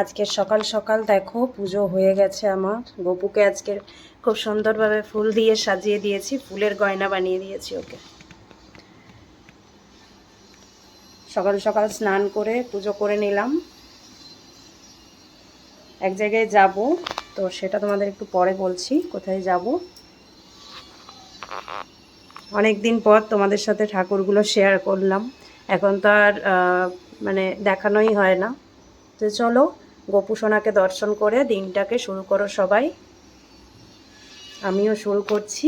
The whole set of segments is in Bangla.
আজকে সকাল সকাল দেখো, পুজো হয়ে গেছে আমার। গপুকে আজকে খুব সুন্দরভাবে ফুল দিয়ে সাজিয়ে দিয়েছি, ফুলের গয়না বানিয়ে দিয়েছি ওকে। সকাল সকাল স্নান করে পুজো করে নিলাম। এক জায়গায় যাব, তো সেটা তোমাদের একটু পরে বলছি, কোথায় যাব। অনেক দিন পর তোমাদের সাথে ঠাকুরগুলো শেয়ার করলাম। এখন তো আর মানে দেখানোই হয় না। তো চলো, গোপু সোনাকে দর্শন করে দিনটাকে শুরু করো সবাই। আমিও শুরু করছি।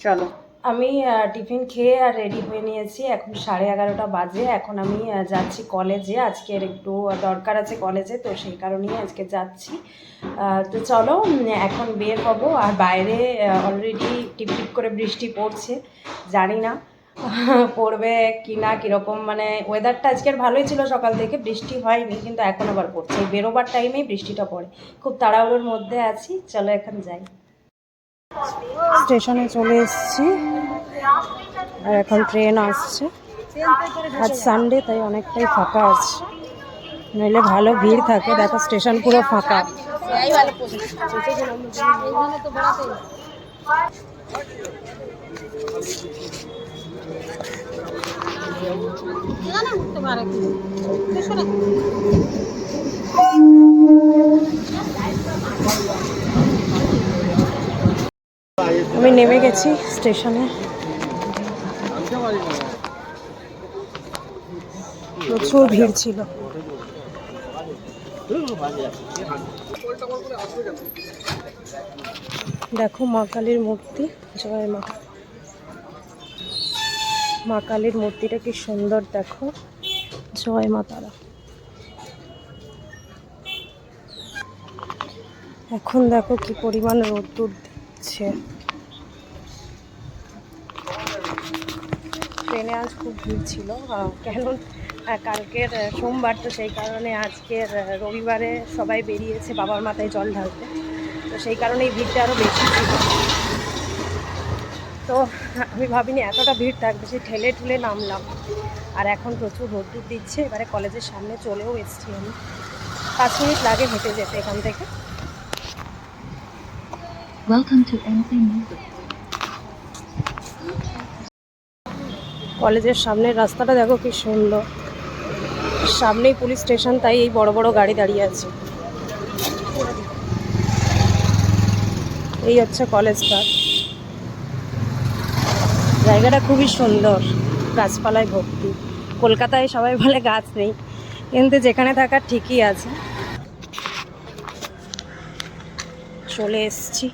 চলো। আমি টিফিন খেয়ে আর রেডি হয়ে নিয়েছি। এখন সাড়ে এগারোটা বাজে। এখন আমি যাচ্ছি কলেজে। আজকের একটু দরকার আছে কলেজে, তো সেই কারণেই আজকে যাচ্ছি। তো চলো এখন বের হব। আর বাইরে অলরেডি টিপ টিপ করে বৃষ্টি পড়ছে। জানি না। পড়বে কি না কীরকম মানে ওয়েদারটা আজকের ভালোই ছিল সকাল থেকে, বৃষ্টি হয়নি, কিন্তু এখন আবার পড়ছে। বেরোবার টাইমেই বৃষ্টিটা পড়ে। খুব তাড়াহুড়োর মধ্যে আছি, চলো এখন যাই। স্টেশনে চলে এসেছি, আর এখন ট্রেন আসছে। আজ সানডে তাই অনেকটাই ফাঁকা আছে। নইলে ভালো ভিড় থাকে, দেখো স্টেশন পুরো ফাঁকা। আমি নেমে গেছি স্টেশনে। প্রচুর ভিড় ছিল। দেখো মা কালীর মূর্তি জয় মা। মা কালীর মূর্তিটা কি সুন্দর, দেখো। জয় মা তারা। এখন দেখো কি পরিমাণ রোদ্দুর দিচ্ছে। ট্রেনে আজ খুব ভিড় ছিল কেন কালকের সোমবার তো সেই কারণে আজকের রবিবারে সবাই বেরিয়েছে বাবার মাথায় জল ঢালতে। তো সেই কারণে এই ভিড়টা আরও বেশি ছিল। তো আমি ভাবিনি এতটা ভিড় থাকবে সে ঠেলে ঠুলে নামলাম। আর এখন প্রচুর রোদ্দুর দিচ্ছে এবারে কলেজের সামনে চলেও এসেছি আমি। পাঁচ মিনিট লাগে হেঁটে যেতে এখান থেকে. কলেজের সামনের রাস্তাটা দেখো কি সুন্দর। সামনেই পুলিশ স্টেশন তাই এই বড় বড় গাড়ি দাঁড়িয়ে আছে। এই হচ্ছে কলেজটা জায়গাটা খুবই সুন্দর, গাছপালায় ভর্তি। কলকাতায় সবাই বলে গাছ নেই, কিন্তু যেখানে থাকার ঠিকই আছে। চলে এসছি।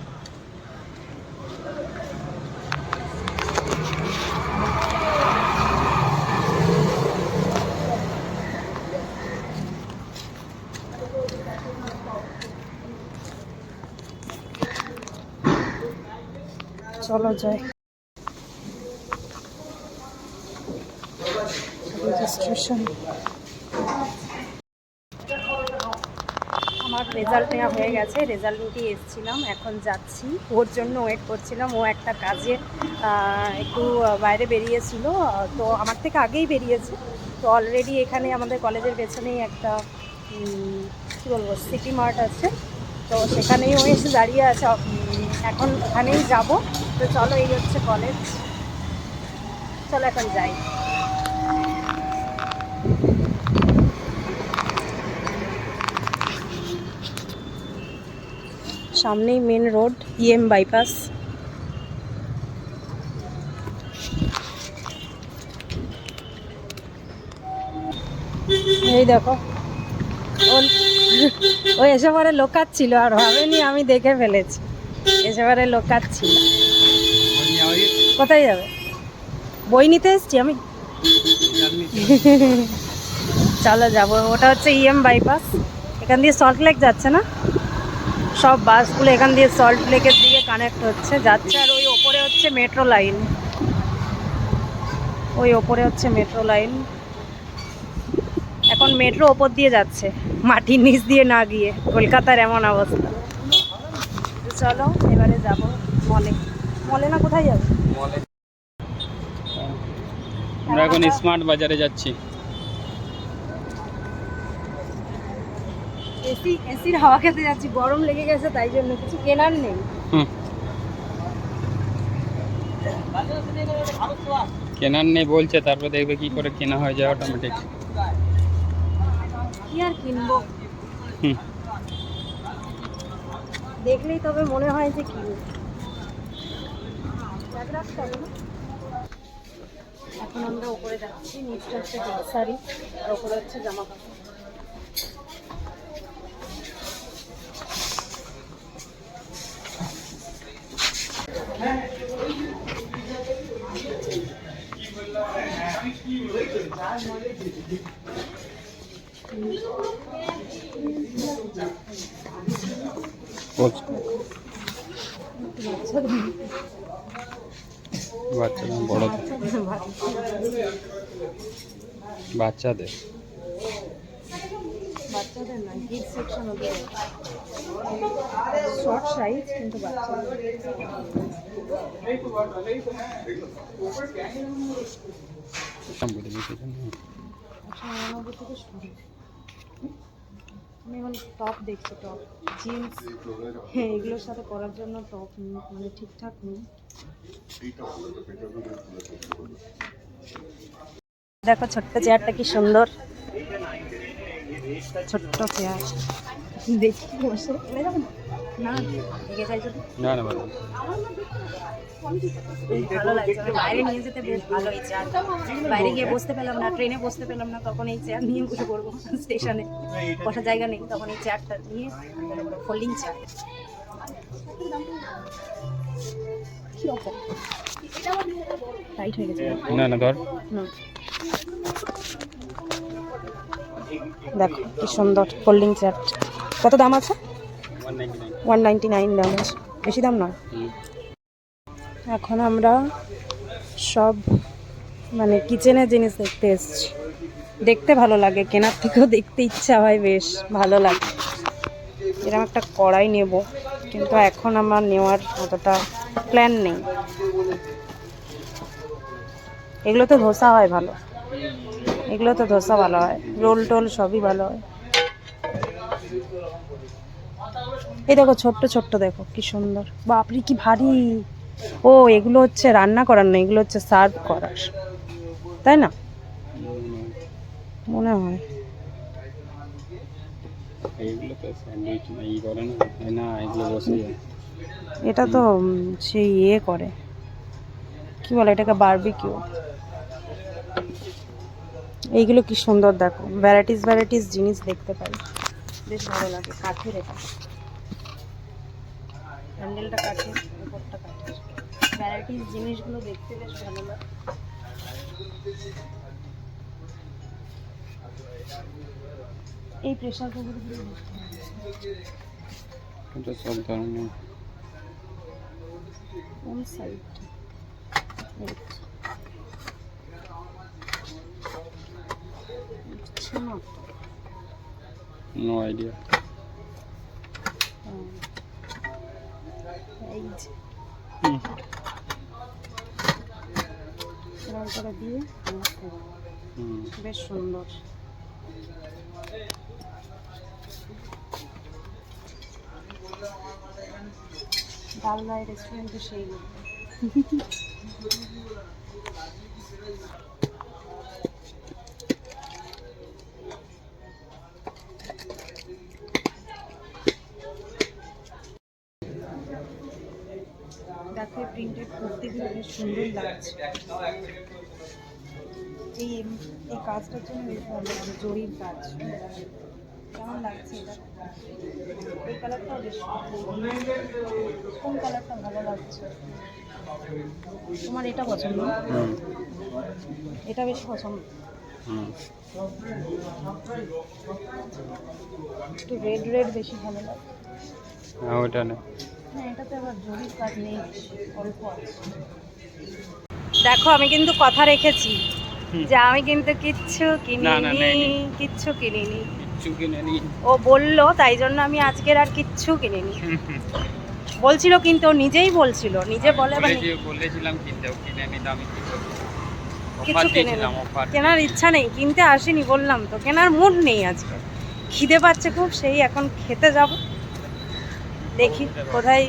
চলো যাই। রেজিস্ট্রেশন আমার রেজাল্ট নেওয়া হয়ে গেছে রেজাল্ট নিতে এসেছিলাম, এখন যাচ্ছি। ওর জন্য ওয়েট করছিলাম, ও একটা কাজে একটু বাইরে বেরিয়েছিল, তো আমার থেকে আগেই বেরিয়েছে। তো অলরেডি এখানে আমাদের কলেজের পেছনেই একটা কী বলব সিটি মার্ট আছে। তো সেখানেই ও এসে দাঁড়িয়ে আছে। এখন ওখানেই যাব। তো চলো, এই হচ্ছে কলেজ চলো, এখন যাই। সামনেই মেন রোড ইএম বাইপাস এই দেখো। ও- ও এসে পরে লোকাচ্ছিল, আর ভাবেনি আমি দেখে ফেলেছি। এসে পরে লোকাচ্ছিল। কোথায় যাবে? বই নিতে এসছি আমি? চলো যাব। ওটা হচ্ছে ইএম বাইপাস এখান দিয়ে সল্ট লেক যাচ্ছে না? সব বাসগুলো এখান দিয়ে সল্ট লেকের দিকে কানেক্ট হচ্ছে। যাচ্ছে আর ওই ওপরে হচ্ছে মেট্রো লাইন ওই ওপরে হচ্ছে মেট্রো লাইন এখন মেট্রো ওপর দিয়ে যাচ্ছে। মাটির নিচ দিয়ে না গিয়ে। কলকাতার এমন অবস্থা। চলো, এবারে যাব মলে মলে না কোথায় যাবে? আমরা এখন স্মার্ট বাজারে যাচ্ছি। এসি এসির হাওয়া খেতে যাচ্ছি গরম লেগে গেছে তাই জন্য কিছু কেনার নেই। হুম। কেনার নেই বলছে তারপর দেখবে কি করে কেনা হয়ে যায় অটোমেটিক কি আর কিনবো? হুম। দেখলেই তবে মনে হয় যে কিনবো এখন আমরা উপরে যাচ্ছি নিচটা হচ্ছে গ্রসারি আর উপরে হচ্ছে জামা কাপড় বাচ্চাদের। বাচ্চাদের। বাচ্চাদের না কিড সেকশন ওদের শর্ট সাইজ কিন্তু বাচ্চাদের। আমি এখন টপ দেখছি টপ জিন্স হ্যাঁ এগুলোর সাথে পরার জন্য টপ মানে ঠিকঠাক নেই। দেখো ছোট্ট চেয়ারটা কি সুন্দর। ছোট্ট চেয়ার দেখি বসে। না? না না না ভালো লাগছে। মানে বাইরে নিয়ে যেতে বেশ ভালো এই চেয়ার বাইরে গিয়ে বসতে পেলাম না ট্রেনে বসতে পেলাম না তখন এই চেয়ার নিয়ে বসে পড়ব স্টেশনে। বসার জায়গা নেই তখন এই চেয়ারটা নিয়ে ফোল্ডিং চেয়ার। টাইট হয়ে গেছে। না না ধর। দেখো, কি সুন্দর ফোল্ডিং চেয়ার কত দাম আছে? ওয়ান নাইন দাম আছে। বেশি দাম নয়? এখন আমরা সব মানে কিচেনের জিনিস দেখতে এসেছি। দেখতে ভালো লাগে, কেনার থেকেও দেখতে ইচ্ছা হয় বেশ, ভালো লাগে। এরকম একটা কড়াই নেব, কিন্তু এখন আমার নেওয়ার অতটা প্ল্যান নেই। এগুলো তো ধোসা হয় ভালো। এগুলো তো ধোসা ভালো হয়। রোল টোল সবই ভালো হয়। এই দেখো ছোট্ট ছোট্ট দেখো কি সুন্দর। বাপরে কি ভারী। ও এগুলো হচ্ছে রান্না করার না এগুলো হচ্ছে সার্ভ করার। তাই না? মনে হয়। এটা তো সেই ইয়ে করে। কি বলে এটাকে বারবিকিউ এইগুলো কি সুন্দর দেখো। ভ্যারাইটিস ভ্যারাইটিস জিনিস দেখতে পাই। বেশ ভালো লাগে কাঠের এটা। হ্যান্ডেলটা কাঠের উপরটা কাঠের। ভ্যারাইটিস জিনিসগুলো দেখতে বেশ ভালো লাগে। এই প্রেশার কুকারগুলো এটা সব ধরনের। কোন সাইড নো? আইডিয়া এই যে। করে দিয়ে বেশ সুন্দর। ডালনায় রেস্টুরেন্টে সেই। প্রিন্টেড কুর্তিগুলো বেশ সুন্দর লাগছে। এই এই কাজটার জন্য বেশ ভালো লাগছে, জরির কাজ। কেমন লাগছে এটা? এই কালারটাও বেশ কোন কালারটা ভালো লাগছে? তোমার এটা পছন্দ? এটা বেশ পছন্দ। একটু রেড রেড বেশি ভালো লাগে। না ওটা না দেখো আমি কিন্তু কথা রেখেছি যে আমি কিন্তু কিচ্ছু না, না, কিনিনি। কিচ্ছু কিনিনি। ও বলল তাই জন্য আমি আজকের আর কিচ্ছু কিনিনি। বলছিল কিন্তু ও নিজেই বলছিল নিজে বলে মানে বলেছি- বলেছিলাম কিনতে ও কিনে নি দামি কিছু কিনে কেনার ইচ্ছা নেই কিনতে আসিনি বললাম তো কেনার মুড নেই আজকে। খিদে পাচ্ছে খুব সেই এখন খেতে যাব। দেখি, কোথায়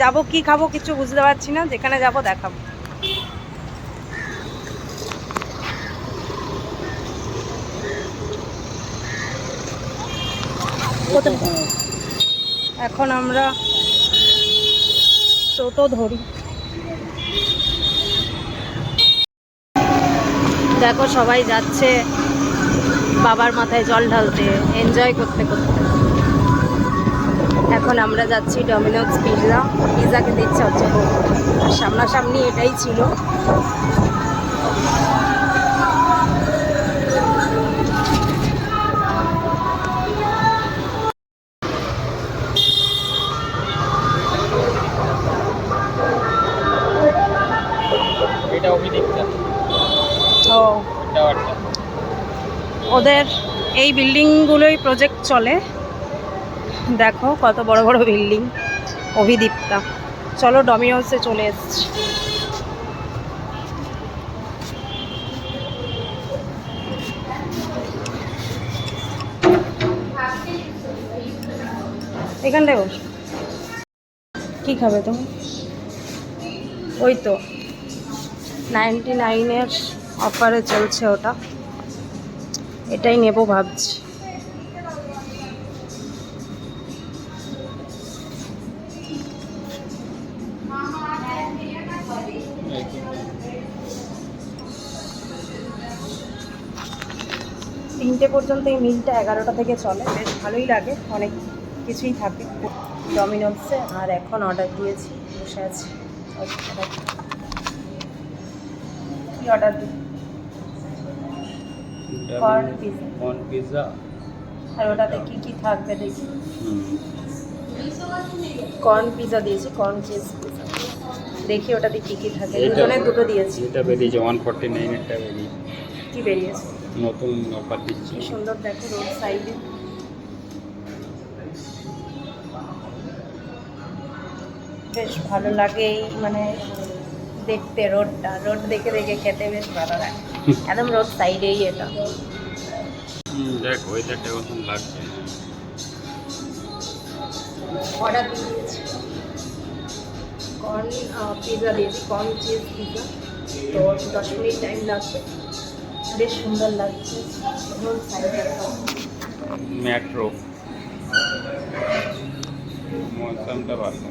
যাব, কি খাব, কিছু বুঝতে পারছি না, যেখানে যাব দেখাবো। এখন আমরা টোটো ধরি। দেখো, সবাই যাচ্ছে বাবার মাথায় জল ঢালতে এনজয় করতে করতে। এখন আমরা যাচ্ছি ডমিনোজ পিৎজা পিৎজা খেতে ইচ্ছা হচ্ছে। সামনাসামনি এটাই ছিল। ওদের এই বিল্ডিংগুলোই প্রজেক্ট চলে। দেখো কত বড় বড় বিল্ডিং, অভিদীপ্তা। চলো ডমিনোসে চলে এসছি। এখানটায় বস। কী খাবে তুমি? ওই তো নাইনটি নাইনের অফারে চলছে ওটা। এটাই নেব ভাবছি। তিনটে পর্যন্ত এই মিলটা এগারোটা থেকে চলে। বেশ ভালোই লাগে অনেক কিছুই থাকে। ডমিনোসে আর এখন অর্ডার দিয়েছি বসে আছি। কি অর্ডার দিই. কর্ন পিৎজা আর ওটাতে কি কি থাকবে দেখি। কর্ন পিজা দিয়েছি কর্ন চিজ দেখি ওটাতে কি কি থাকে। দুজনে দুটো দিয়েছি। এটা বেরিয়েছে ওয়ান ফর্টি নাইনেরটা বেরিয়েছে। কি বেরিয়েছে? নতুন অফার দিচ্ছি। সুন্দর দেখো রোড সাইডে বেশ ভালো লাগে এই মানে দেখতে রোডটা রোড দেখে দেখে খেতে বেশ ভালো লাগে। একদম রোড সাইডেই এটা। দেখ ওয়েদারটা এখন লাগছে। অর্ডার দিয়েছি। কর্ন পিৎজা দিয়েছি কর্ন চিজ পিৎজা তো দশ মিনিট টাইম লাগবে। বেশ সুন্দর লাগছে। মেট্রো মৌসুমটা ভালো।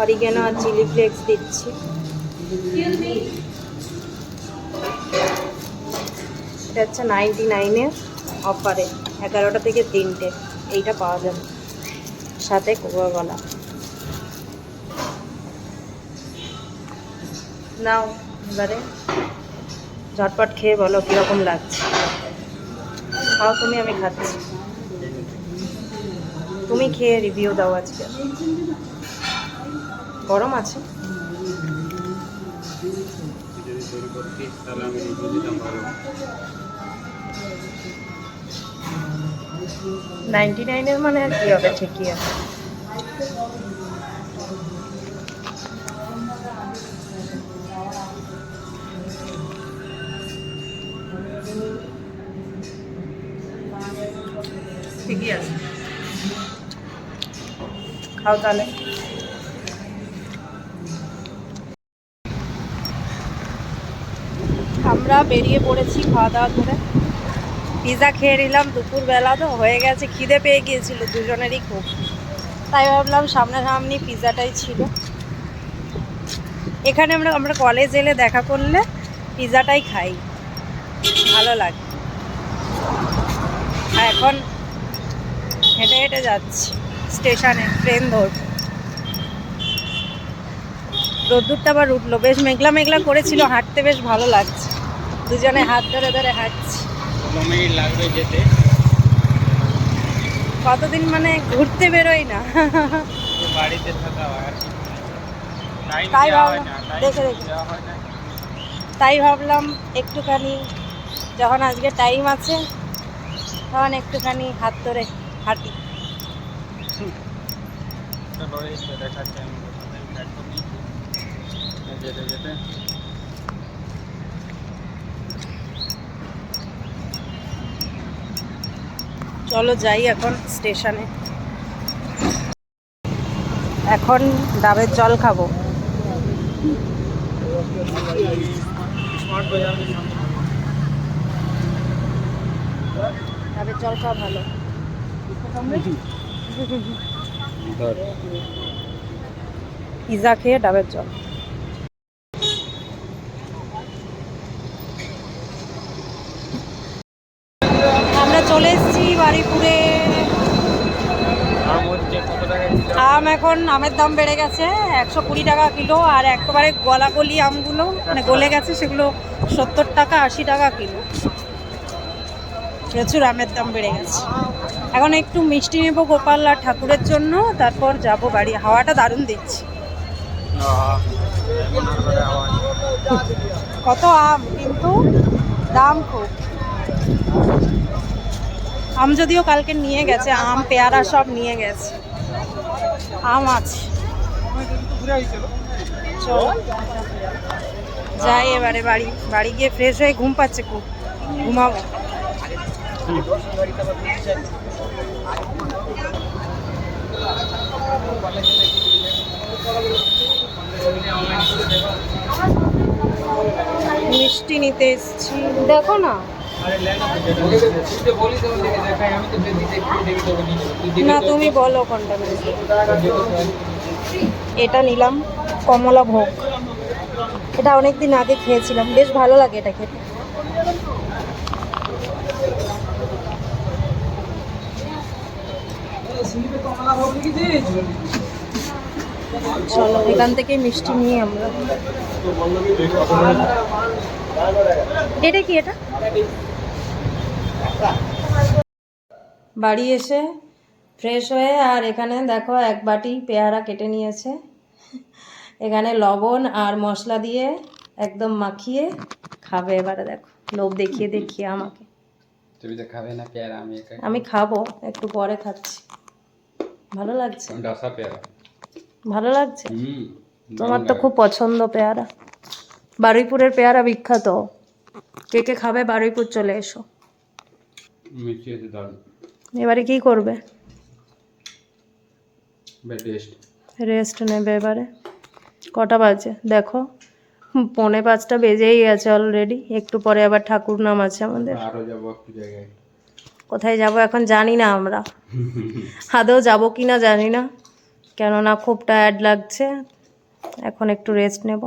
অরিগেনো আর চিলি ফ্লেক্স দিচ্ছি। এটা হচ্ছে নাইনটি নাইনের অফারে, এগারোটা থেকে তিনটে, এইটা পাওয়া যাবে। সাথে কোকাকোলা। নাও, এবারে ঝটপট খেয়ে বলো কীরকম লাগছে। খাও, তুমি, আমি খাচ্ছি। তুমি খেয়ে রিভিউ দাও আজকে। গরম আছে। নাইনটি নাইনের মানে আর কি হবে? ঠিকই আছে। ঠিকই আছে। খাও তাহলে। আমরা বেরিয়ে পড়েছি খাওয়া দাওয়া করে। পিৎজা খেয়ে নিলাম, দুপুরবেলা তো হয়ে গেছে, খিদে পেয়ে গিয়েছিল দুজনেরই খুব। তাই ভাবলাম সামনাসামনি পিৎজাটাই ছিল। এখানে আমরা আমরা কলেজ এলে দেখা করলে পিৎজাটাই খাই। ভালো লাগে। আর এখন হেঁটে হেঁটে যাচ্ছি, স্টেশনে ট্রেন ধর রোদ্দুরটা আবার উঠল, বেশ মেঘলা মেঘলা করেছিল, হাঁটতে বেশ ভালো লাগছে। দুজনে হাত ধরে ধরে হাঁটছি। মিনিট লাগবে যেতে। কতদিন মানে ঘুরতে বেরোই না। বাড়িতে থাকা তাই ভাবলাম, দেখে দেখে। তাই ভাবলাম একটুখানি যখন আজকে টাইম আছে তখন একটুখানি হাত ধরে হাঁটি। চলো, এই তো দেখাচ্ছি আমি কোথায় platform নিয়েছি। এই যেতে যেতে চলো যাই এখন স্টেশনে। এখন ডাবের জল খাব। ডাবের জল খাওয়া ভালো। পিজা খেয়ে ডাবের জল। চলে এসেছি বাড়িপুরে। আম এখন আমের দাম বেড়ে গেছে একশো কুড়ি টাকা কিলো আর একেবারে গলা গলি আমগুলো মানে গলে গেছে সেগুলো সত্তর টাকা আশি টাকা কিলো। প্রচুর আমের দাম বেড়ে গেছে। এখন একটু মিষ্টি নেব গোপাল আর ঠাকুরের জন্য তারপর যাব বাড়ি। হাওয়াটা দারুণ দিচ্ছে। কত আম কিন্তু দাম খুব। আম যদিও কালকে নিয়ে গেছে, আম, পেয়ারা সব নিয়ে গেছে। আম আছে। যাই এবারে বাড়ি বাড়ি গিয়ে ফ্রেশ হয়ে ঘুম পাচ্ছে খুব। ঘুমাবো। মিষ্টি নিতে এসছি। দেখো না। না, তুমি বলো কোনটা এটা নিলাম, কমলা ভোগ। এটা অনেক দিন আগে খেয়েছিলাম, বেশ ভালো লাগে এটা খেতে। চলো, এখান থেকে মিষ্টি নিয়ে আমরা। এটা কি এটা? বাড়ি এসে ফ্রেশ হয়ে আর এখানে দেখো এক বাটি পেয়ারা কেটে নিয়েছে। এখানে লবণ আর মশলা দিয়ে একদম মাখিয়ে খাবে এবারে দেখো। লোভ দেখিয়ে দেখিয়ে আমাকে। তুমি তো খাবে না পেয়ারা আমি আমি খাব। একটু পরে খাচ্ছি। ভালো লাগছে? ডাসা পেয়ারা। ভালো লাগছে? তোমার তো খুব পছন্দ পেয়ারা। বারুইপুরের পেয়ারা বিখ্যাত। কে কে খাবে বারুইপুর চলে এসো। আছে দারুণ এবারে কি করবে? টেস্ট রেস্ট নেবে এবারে। কটা বাজে? দেখো পৌনে পাঁচটা বেজেই গেছে অলরেডি একটু পরে আবার ঠাকুর নাম আছে আমাদের। আরও যাব একটু জায়গায়। কোথায় যাব এখন জানি না আমরা। আদৌ যাব কি না জানি না। কেননা খুব টায়ার্ড লাগছে। এখন একটু রেস্ট নেব।